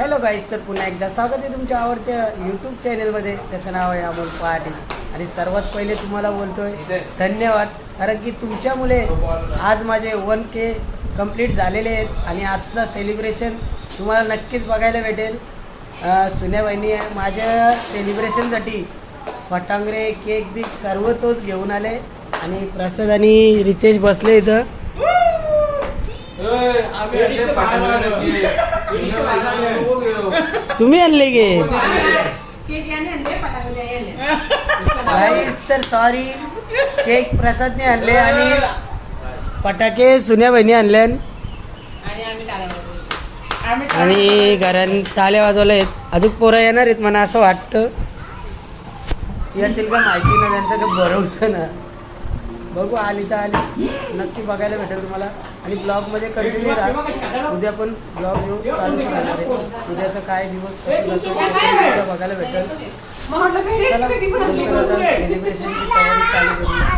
Hello guys तर पुन्हा एकदा स्वागत आहे तुमच्या आवडत्या यूट्यूब चॅनलमध्ये त्याचं नाव आहे अमोल पहाटे. आणि सर्वात पहिले तुम्हाला बोलतोय धन्यवाद. कारण की तुमच्यामुळे आज माझे वन के कंप्लीट झालेले आहेत. आणि आजचं सेलिब्रेशन तुम्हाला नक्कीच बघायला भेटेल. अं, सुन्या बहिणी माझ्या सेलिब्रेशनसाठी फटांगरे केक बिक सर्व तोच घेऊन आले. आणि प्रसाद आणि रितेश बसले इथं. तुम्ही आणले गे तर सॉरी केक प्रसादने आणले आणि फटाके सुन्या बहिणी आणले. आणि घरान टाल्या वाजवल्या आहेत. अजून पोरं येणार आहेत मला असं वाटतं. येतील का माहिती ना त्यांचा काही भरोसा ना. बघू आली तर आली. नक्की बघायला भेटेल तुम्हाला. आणि ब्लॉगमध्ये कंटिन्यू राहा उद्या पण ब्लॉग येऊ चालू राहणार आहे. उद्याचा काय दिवस कसं बघायला भेटेल. चला लवकर आता सेलिब्रेशनची तयारी चालू करूया.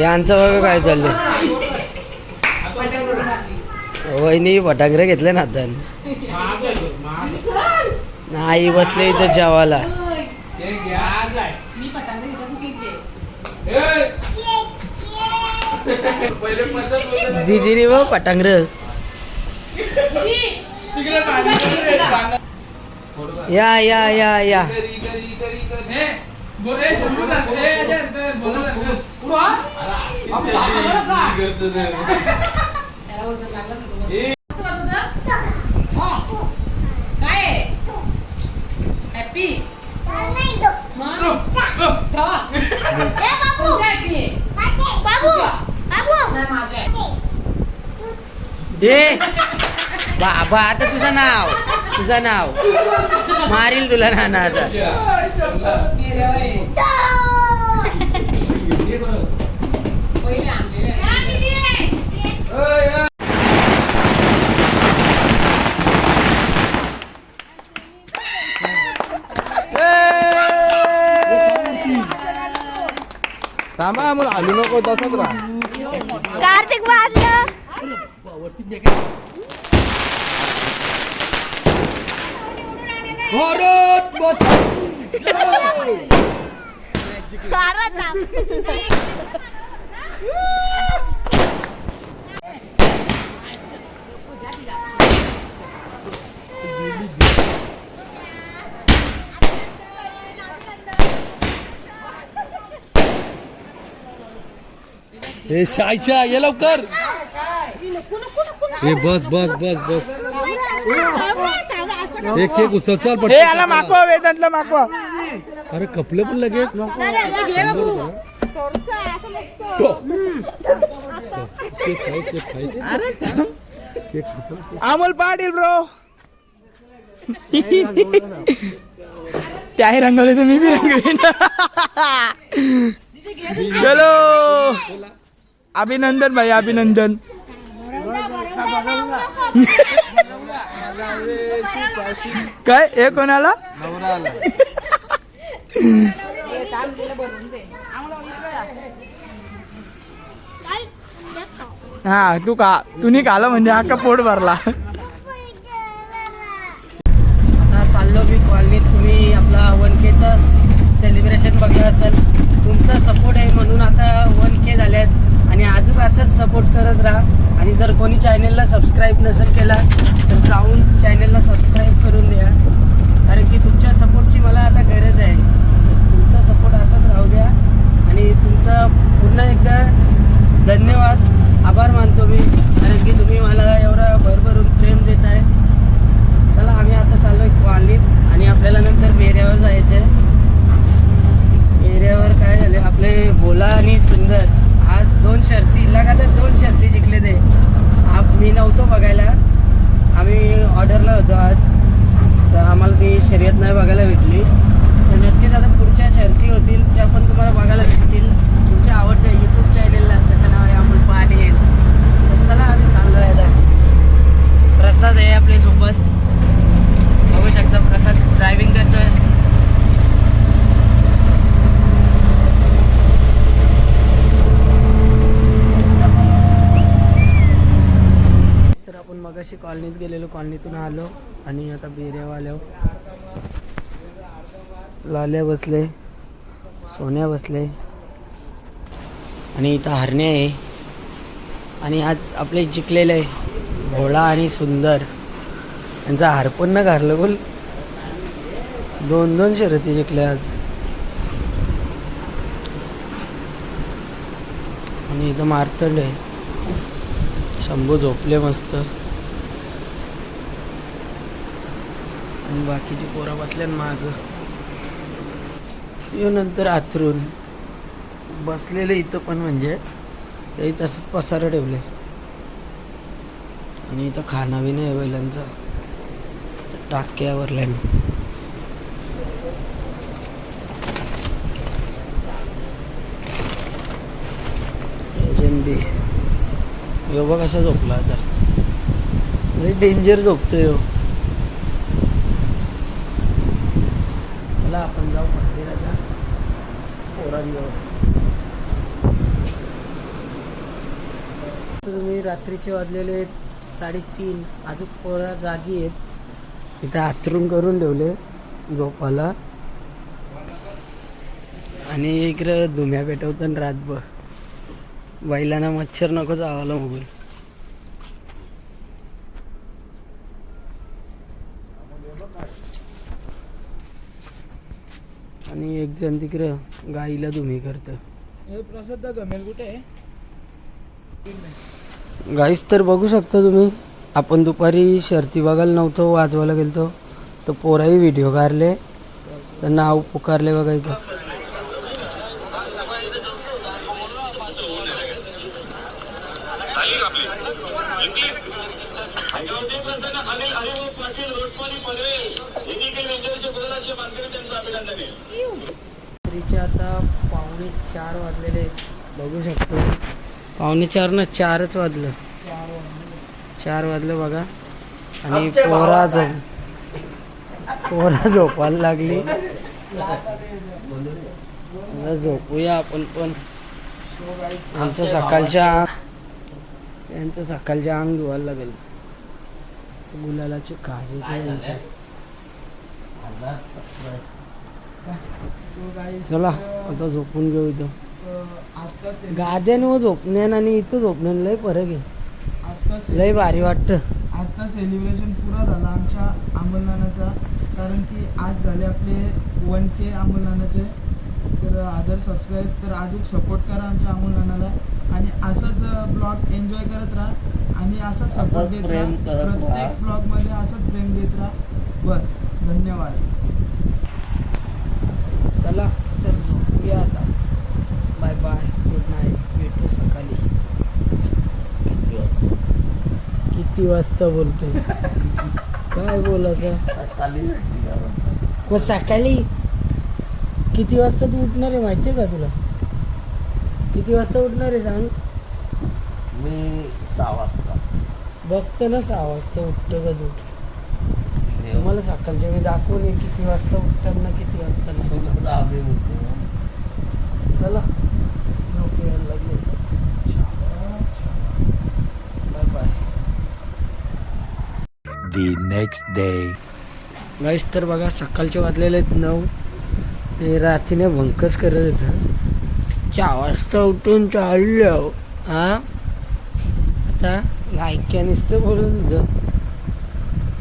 यांचं बघा काय चाललंय. वहिनी फटाकडे घेतले ना आता. नाही बसले इथं जेवायला. दिदीने बघ पटांगर या या या या. त्याला वजन लागलं काय हॅपी ए बाबा आता तुझं नाव. तुझं नाव. मारील तुला नाना आता. थांबा मग हलू नको तसंच राहा. कार्तिक वाढलं भारत हे शायच्या ये लवकर. हे बस बस बस बस. हे केक उचल चल पटकन. आला मागवा वेदांतला मागवा. अरे कपले पण केक खायचं. अमोल पाटील ब्रो. त्याही रंगवले तर मी बी रंगवीन. चलो. अभिनंदन भाई अभिनंदन. काय? हे कोणाला? हा तू का तुम्ही खाला म्हणजे हा पोट भरला? आता चाललो मी कॉलनीत. तुम्ही आपला वन केचं सेलिब्रेशन बघलं असेल. तुमचा सपोर्ट आहे म्हणून आता वन के झाल्यात अजून असंच सपोर्ट करत राहा. आणि जर कोणी चॅनेलला सबस्क्राईब नसेल केला तर जाऊन चॅनेलला सबस्क्राईब करून द्या कारण की तुमच्या सपोर्टची मला आता गरज आहे तर तुमचा सपोर्ट असाच राहू द्या आणि तुमचा पुन्हा एकदा धन्यवाद आभार मानतो मी कारण की तुम्ही मला एवढा भरभरून प्रेम देत आहे चला आम्ही आता चाललोय कॉलनीत आणि आपल्याला नंतर बेऱ्यावर जायचं आहे बेऱ्यावर काय झाले आपले भोला आणि सुंदर आज दोन शर्ती लगातार दोन शर्ती जिंकले ते आप मी नव्हतो बघायला आम्ही ऑर्डरला होतो आज तर आम्हाला ती शर्यत नाही बघायला भेटली तर नक्कीच आता पुढच्या शर्ती होतील त्या पण तुम्हाला बघायला भेटतील तुमच्या आवडत्या यूट्यूब चॅनेलला त्याचं नाव आहे अमोल पाटील तर चला आम्ही चाललो आहे आता प्रसाद आहे आपल्यासोबत बघू शकता प्रसाद ड्रायव्हिंग करतोय तर आपण मगाशी कॉल कॉलनीत गेलेलो कॉलनीतून आलो आणि आता बेऱ्यावर हो. लाल्या बसले सोन्या बसले. आणि इथं हरणे आहे. आणि आज आपले जिंकलेले आहे भोळा आणि सुंदर. यांचा हारपण न घारलं बोल. दोन दोन शर्यती जिंकल्या आज. आणि इथं मारतंड आहे शंभू झोपले मस्त. आणि बाकीची पोरं बसल्या माग. येऊ नंतर आथरून बसलेले इथं पण म्हणजे ते तसंच पसारा ठेवले आणि इथं खाना बी नाही बैलांचा. टाक्यावर एजंबी यो बघ कसा झोपला आता. डेंजर झोपतो यो चला आपण जाऊ मंदिराच्या पोरांजवळ तुम्ही रात्रीचे वाजलेले आहेत साडेतीन. अजून पोरा जागी आहेत. इथं आथरून करून ठेवले झोपाला आणि इकडं धुम्या पेटवतात रातभर. बैलांना मच्छर नको जावाला मोबाईल आणि एक जण तिकडं गाईला धुमी करतं प्रसाद गमेल कुठे आहे गाईस तर बघू शकता तुम्ही आपण दुपारी शर्ती बघायला नव्हतो वाजवायला गेलतो तर पोराही व्हिडिओ काढले तर नाव पुकारले बघा इथं रात्रीचे आता पावणे चार वाजलेले आहेत. बघू शकतो. पावणे चार ना चारच वाजलं. चार वाजलं बघा. आणि पोरा झोप पोरा झोपायला लागली. झोपूया आपण पण. आमचं सकाळच्या यांचं सकाळच्या अंग धुवायला लागेल. गुलालाची काळजी घ्या यांच्या चला आता झोपून घेऊ इथं. गाद्यान व झोपण्यान आणि इथं झोपण्यान लय फरक आहे. लय भारी वाटतं. आजचा सेलिब्रेशन पुरा झाला आमच्या अंमलनानाचा कारण की आज झाले आपले वन के अंमलनानाचे. तर आदर सबस्क्राईब तर अजून सपोर्ट करा आमच्या अंमलनानाला. आणि असंच ब्लॉग एन्जॉय करत राहा. आणि असंच सपोर्ट देत प्रेम राहा करत राहा. प्रत्येक ब्लॉगमध्ये असंच प्रेम देत राहा. बस. धन्यवाद. चला तर झोपूया आता. बाय बाय गुड नाईट भेटू सकाळी. किती वाजता बोलतोय काय बोलायचं? मग सकाळी. किती वाजता तू उठणार आहे माहिती आहे का तुला? किती वाजता उठणार आहे सांग? मी सहा वाजता. बघतो ना सहा वाजता उठतो का तू? तुम्हाला सकाळचे मी दाखवून ये किती वाजता उठतात ना किती वाजता नाही. चला झोप यायला लागले. Bye bye the next day. Guys तर बघा सकाळचे वाजलेले आहेत नऊ. हे रात्रीने भंकस करत होतं चार वाजता उठून चाललो. हा? आता लायक्या नुसतं बोलत होतं.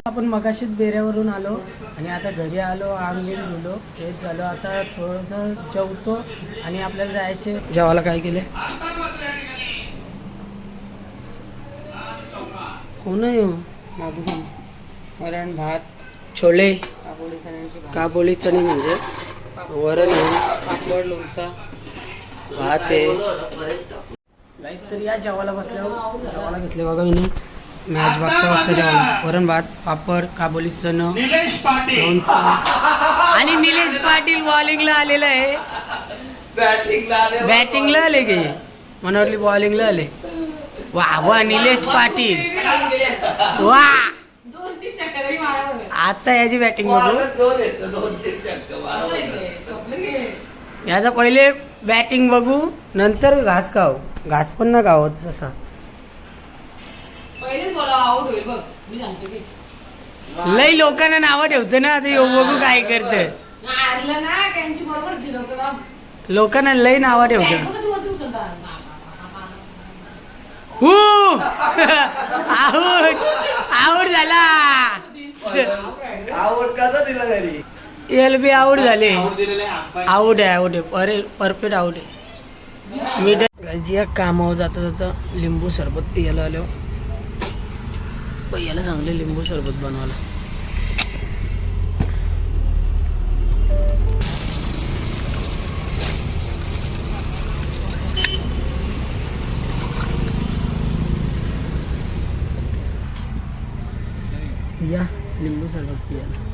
आपण मगाशीच बेऱ्यावरून आलो आणि आता घरी आलो आंगीन धुलो तेच झालं. आता थोडंसं जेवतो आणि आपल्याला जायचे. जेवायला काय केले? कोण आहे हो? वरण भात. छोले. काबोली चण्याची काबोली चणी म्हणजे? वरण आहे. पापड लोणचा. भात आहे. गाईस तर या जेवायला बसल्यावर जेवायला घेतले बघा मी. मॅच बघता बघता जेवायला वरण भात पापड काबोली चण आणि निलेश पाटील बॉलिंगला आलेला आहे. बॅटिंगला आले की? मला वाटली बॉलिंगला आले. वा वा निलेश पाटील. वा. आता याची बॅटिंग बघू? याचा पहिले बॅटिंग बघू नंतर घास खाऊ. घास पण ना खावत तसा. पहिलेच बोला आउट होईल बघ. मी सांगते की. लय लोकांना नावं ठेवतो ना आता ह्यो बघू काय करते. हारलं ना त्यांची बरोबर झिरवतो ना. लोकांना लय नावं ठेवतो. बघ तू. हू! आऊट. आऊट झाला. आवड कसा दिला घरी एल बी आऊट झाले. आऊट आहे आऊट आहे. अरे परफेक्ट आऊट आहे. मी या कामावर जाता जाता लिंबू सरबत पियाला आलो. भैयाला चांगले लिंबू सरबत बनवायला. या लिंबू सरबत पियाला.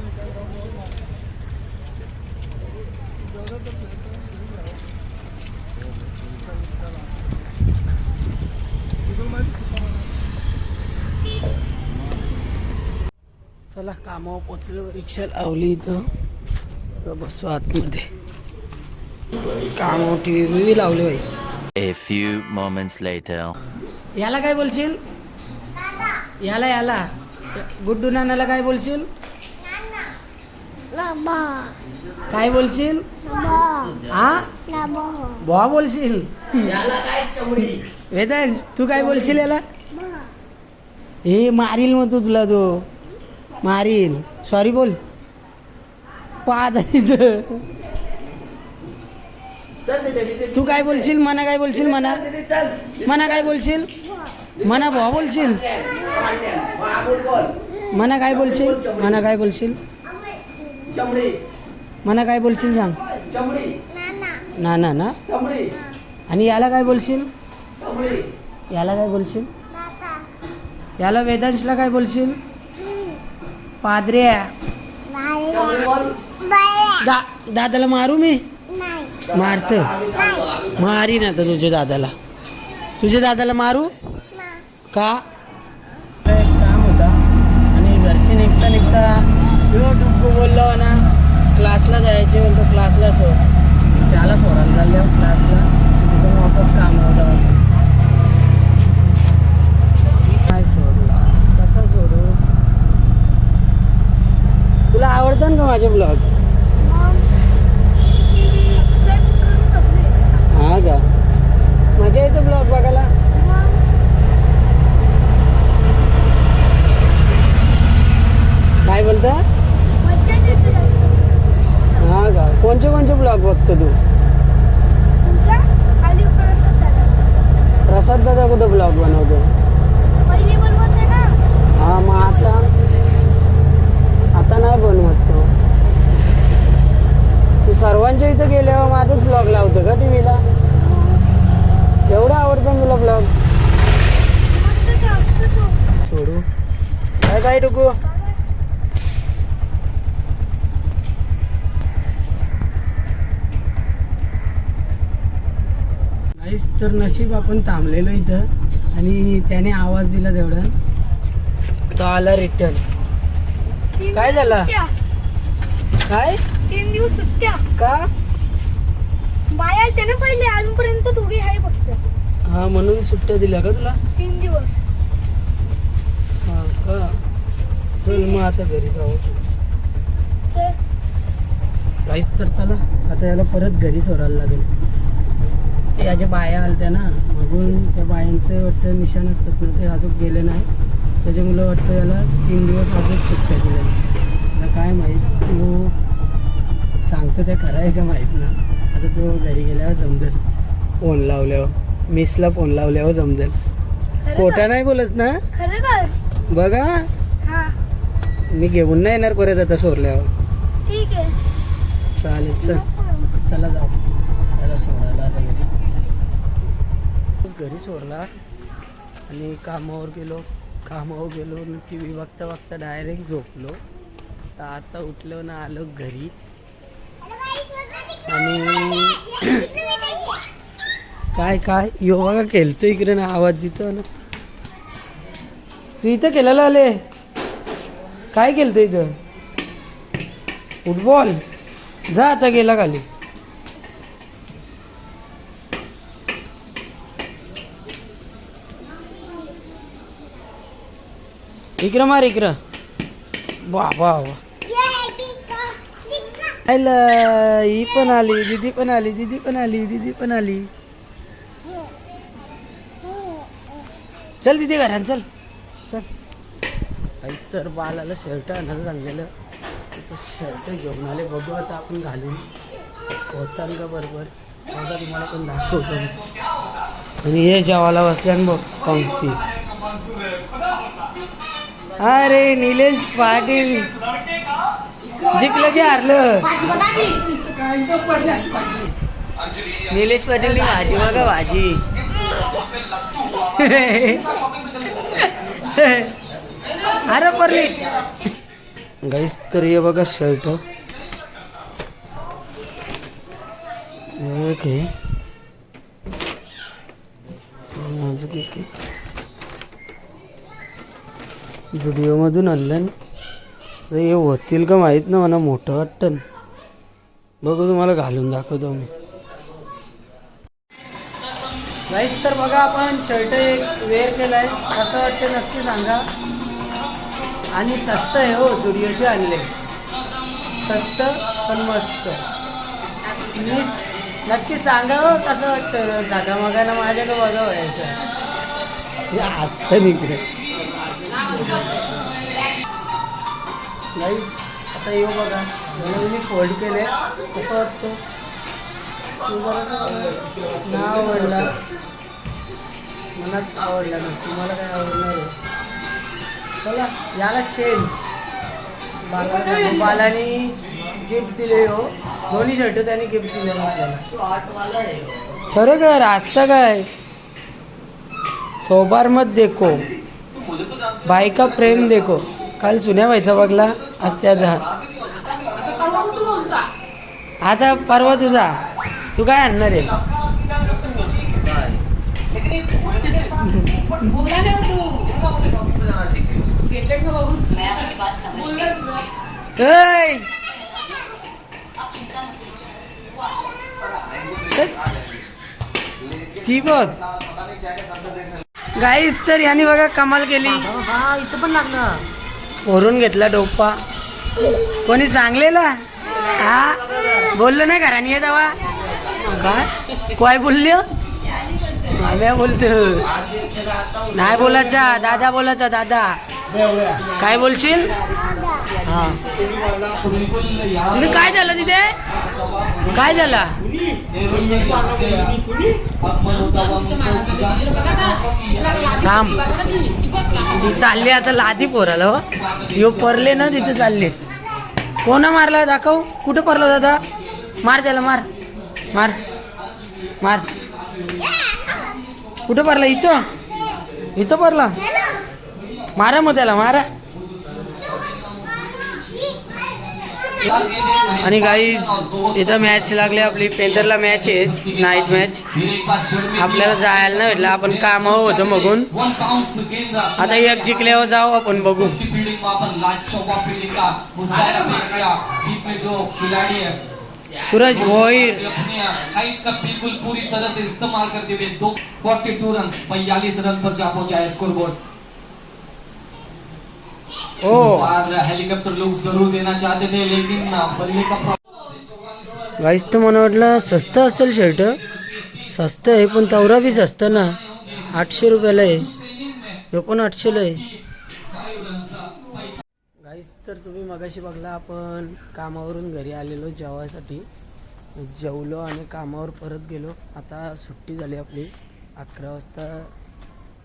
चला कामावर पोचलो रिक्षा लावली इथं. तर बसू आतमध्ये. कामावर टी व्ही बी लावली बाई. A few moments later. याला काय बोलशील? याला याला. गुड्डू नानाला काय बोलशील? काय बोलशील? हा बॉ बोलशील? वेदांश तू काय बोलशील याला? हे मारील मग तू तुला तो. मारील सॉरी बोल. पाहत तू काय बोलशील? मना काय बोलशील? मना? मना काय बोलशील? मना भावा बोलशील? मना काय बोलशील? मना काय बोलशील? मना काय बोलशील सांग. ना ना ना. आणि याला काय बोलशील? याला काय बोलशील? याला वेदांशला काय बोलशील? पादऱ्या दा दादाला मारू मी? मारत. मारी ना तर तुझ्या दादाला. तुझ्या दादाला मारू? का? एक काम होता. आणि घरशी निघता निघता डुक्कू बोललो ना क्लासला जायचे बोलतो क्लासला सोड. त्याला सोडायला चालले क्लासला तिथून वापस काम होतं काय सोडला कसं सोडू तुला आवडतं का माझे ब्लॉग हा का मजा येते ब्लॉग बघायला काय बोलता हा का कोणचे कोणचे ब्लॉग बघतो तू प्रसाद दादा कुठे ब्लॉग बनवतो हा मग आता आता नाही बनवत तो तू सर्वांच्या इथं गेल्यावर माझंच ब्लॉग लावतो का टीव्हीला? एवढं आवडतं तुला ब्लॉग सोडू. काय काय टुकू नाहीच तर नशीब आपण थांबलेलो इथं आणि त्याने आवाज दिला तेवढा. तो आला रिटर्न काय झाला? काय? तीन दिवस सुट्ट्या. का? बाया आलते ना पहिले अजूनपर्यंत थोडी आहे फक्त. हा म्हणून सुट्ट्या दिल्या का तुला? तीन दिवस. हा का? चल मग आता घरी जाऊ. चल. काहीच तर चला आता याला परत घरी सोडायला लागेल. ते याच्या बाया आलत्या ना बघून त्या बायांचे वाटतं निशाण असतात ना ते अजून गेले नाही. त्याच्यामुळं वाटतं याला तीन दिवस अजून सुट्ट्या दिल्या. काय माहीत? तो सांगतो ते खरं आहे का माहीत ना आता तो घरी गेल्यावर समजेल फोन लावल्यावर. मिसला फोन लावल्यावर समजेल खरं खोटा? नाही बोलत ना? बघा. मी घेऊन नाही येणार परत आता सोडल्यावर. ठीक आहे. चालेल चल. चला जाऊ. त्याला सोडायला आता घरी. घरी सोडला. आणि कामावर गेलो. कामावर गेलो टी व्ही बघता बघता डायरेक्ट झोपलो. तर आता उठलो ना आलो घरी. आणि काय काय? यो बघा केलतं इकडे ना? आवाज देतो ना. तू इथं केलेलं आले? काय केलतं इथं? फुटबॉल? जा आता गेला खाली. इकडं मार इकडं. वा वा वा आयला, ही पण आली दीदी पण आली दीदी पण आली दीदी पण आली चल दीदी घरात चल चल काहीच तर बालाला शर्ट आणायला सांगलेलं. तर शर्ट घेऊन आले. बघू आता आपण घालून. होताल का बरोबर. आता तुम्हाला पण दाखवतो. आणि हे जेवायला बसल्यान बघ पंक्ती. अरे निलेश पाटील. जिंकलं की हारलं. निलेश पाटील भाजी बघा भाजी. अरे परली. गाईस तर हे बघा शर्ट ओके आहे. जुडिओमधून आणलं ना. हे होतील का माहीत ना मला मोठं वाटतं. बघू तुम्हाला घालून दाखवतो मी. गाईस तर बघा आपण शर्ट एक वेअर केलाय. कसं वाटतं नक्की सांगा. आणि स्वस्त आहे हो जुडिओशी आणले. स्वस्त पण मस्त. मी नक्की सांगा हो कसं वाटतं? जागा मगाना माझ्याकडे बघा व्हायचं असतं निघलं. नाहीच आता येऊ बघा. म्हणून मी फोल्ड केले कसं वाटतो? तू बरं ना आवडला. मनात आवडला ना? तुम्हाला काय आवडणार आहे? चला याला चेंज बाला बालाने गिफ्ट दिले हो. दोन्ही शर्ट त्याने गिफ्ट दिले आपल्याला. खरं काय? रास्ता काय? थोबार मत देखो. भाई का प्रेम देखो. काल सुन्या व्हायचा बघला आज त्याचा आता परवा तुझा. तू काय आणणार आहे? बोला ना तू ती बघ. गाईस तर याने बघा कमाल केली. इथं पण लागलं. ओरून घेतला डोपा कोणी चांगलेला हा? बोललो नाही घराने येत तेव्हा? काय काय बोलले आम्ही हो? बोलतो नाही बोलायचा दादा बोलायचा दादा. काय बोलशील? हा. तिथे काय झालं तिथे? काय झालं? थांब. ती चालली आता लादी पोराला हो. यो परले ना तिथे चालले कोणा मारला? दाखव. कुठं परला दादा? मार त्याला मार. मार. मार. कुठं परला? इथं? इथं परला? मारा मग त्याला मारा. आणि काही इथं मॅच लागली आपली. पेंटरला मॅच आहे. नाईट मॅच आपल्याला जायला नाही भेटलं. आपण कामावर होतो बघून आता एक जिंकल्यावर जाऊ आपण बघू. सूरज भोईर हाइट का बिल्कुल पूरी तरह से इस्तेमाल करते हुए दो फोर्टी टू रन बयालीस रन पर जा पहुंचा है स्कोर बोर्ड हेलीकॉप्टर लोग जरूर देना चाहते थे लेकिन बल्ले का गाईस तर मला वाटलं स्वस्त असेल शर्ट स्वस्त आहे पण तवरा बी स्वस्त ना. आठशे रुपयाला आहे. ह्यो पण आठशेला आहे. गाईस तर तुम्ही मगाशी बघला आपण कामावरून घरी आलेलो जेवायसाठी. जेवलो आणि कामावर परत गेलो. आता सुट्टी झाली आपली. अकरा वाजता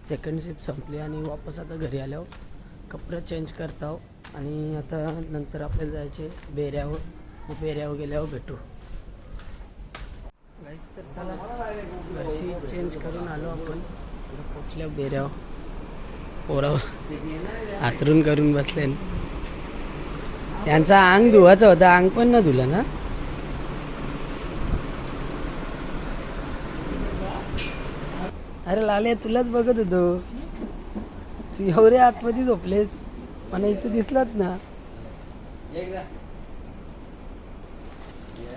सेकंड शिफ्ट संपली आणि वापस आता घरी आलो कपडे चेंज करताव आणि आता नंतर आपल्याला जायचे बेऱ्यावर. मग बेऱ्यावर गेल्यावर भेटू. गाईस तर चला घरशी चेंज करून आलो आपण. पोचल्या बेऱ्यावर. पोरावर आतरून करून बसले. यांचा अंग धुवायचा होता. अंग पण न धुला ना? अरे लाले तुलाच बघत होतो. तू एवढे आतमध्ये झोपलेस मला इथं दिसलात ना.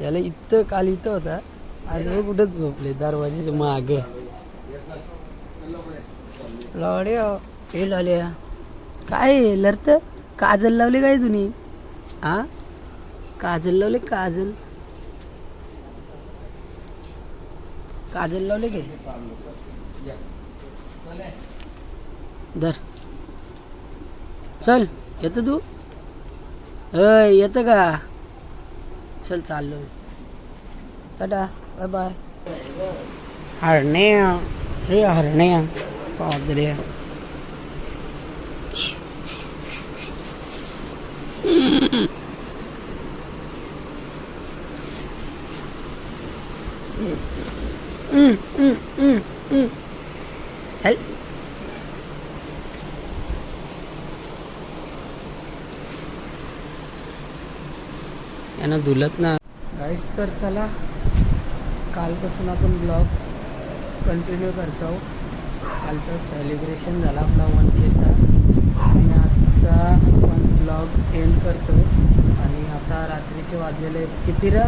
याला इथं काल इथं होता. आज मी कुठं झोपले दरवाजेच्या माग. लाड्या हे लावले काय लरत? काजल लावले काय तुम्ही हा काजल लावले काजल. काजल लावले काय? धर. चल येतं तू? अय येतं का? चल चाललो टाटा बाय बाय हरणे हे हरणे पादरे चल यांना धुलत ना. गाईस तर चला. कालपासून आपण ब्लॉग कंटिन्यू करतो कालचा सेलिब्रेशन झाला आपला वन केचा आणि आजचा आपण ब्लॉग एंड करतो आणि आता रात्रीचे वाजलेले किती र?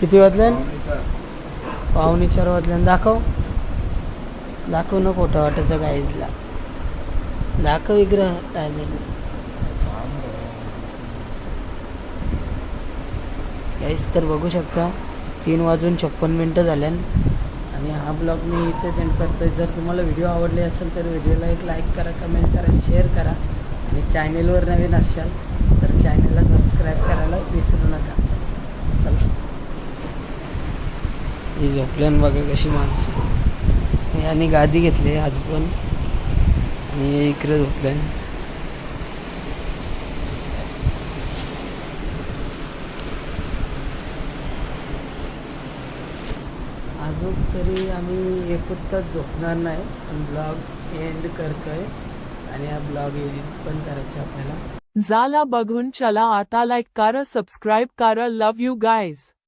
किती वाजले? पाहुणे चार वाजल्यान दाखव. दाखव ना खोटं वाटायचं गाईजला दाखव विग्रह टायमिंग गाईस तर बघू शकता तीन वाजून छप्पन मिनटं झाल्यान. आणि हा ब्लॉग मी इथे सेंड करतोय. जर तुम्हाला व्हिडिओ आवडले असेल तर व्हिडिओला एक लाईक करा कमेंट करा शेअर करा. आणि चॅनेलवर नवीन असाल तर चॅनेलला सबस्क्राईब करायला विसरू नका. चला. ही झोपल्यान बघा कशी माणसं. आणि गादी घेतली आज पण. आणि इकडे झोपल्यान. अजून तरी आम्ही एकूणच झोपणार नाही. पण ब्लॉग एंड करतोय आणि हा ब्लॉग एडिट पण करायचा आपल्याला. झाला बघून चला आता लाईक करा सबस्क्राईब करा. लव यू गाईज